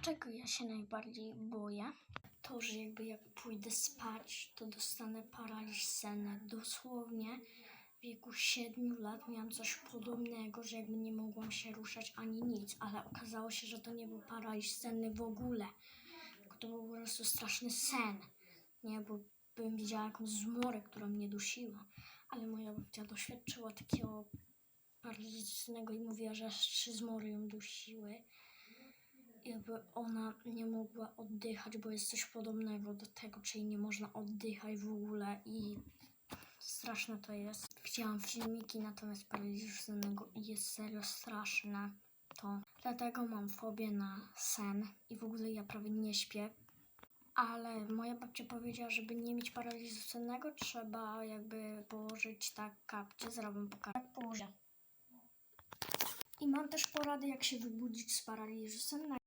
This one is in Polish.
Czego ja się najbardziej boję? To, że jakby jak pójdę spać, to dostanę paraliż senny. Dosłownie w wieku 7 lat miałam coś podobnego, że jakby nie mogłam się ruszać ani nic, ale okazało się, że to nie był paraliż senny w ogóle, tylko to był po prostu straszny sen. Nie, bo bym widziała jakąś zmorę, która mnie dusiła, ale moja babcia doświadczyła takiego paraliżycznego i mówiła, że trzy zmory ją dusiły. Jakby ona nie mogła oddychać, bo jest coś podobnego do tego, czyli nie można oddychać w ogóle i straszne to jest. Widziałam filmiki natomiast paraliżu sennego i jest serio straszne to. Dlatego mam fobię na sen i w ogóle ja prawie nie śpię. Ale moja babcia powiedziała, żeby nie mieć paraliżu sennego, trzeba jakby położyć tak kapcie, wam pokażę. Tak położę. I mam też porady, jak się wybudzić z paraliżu sennego.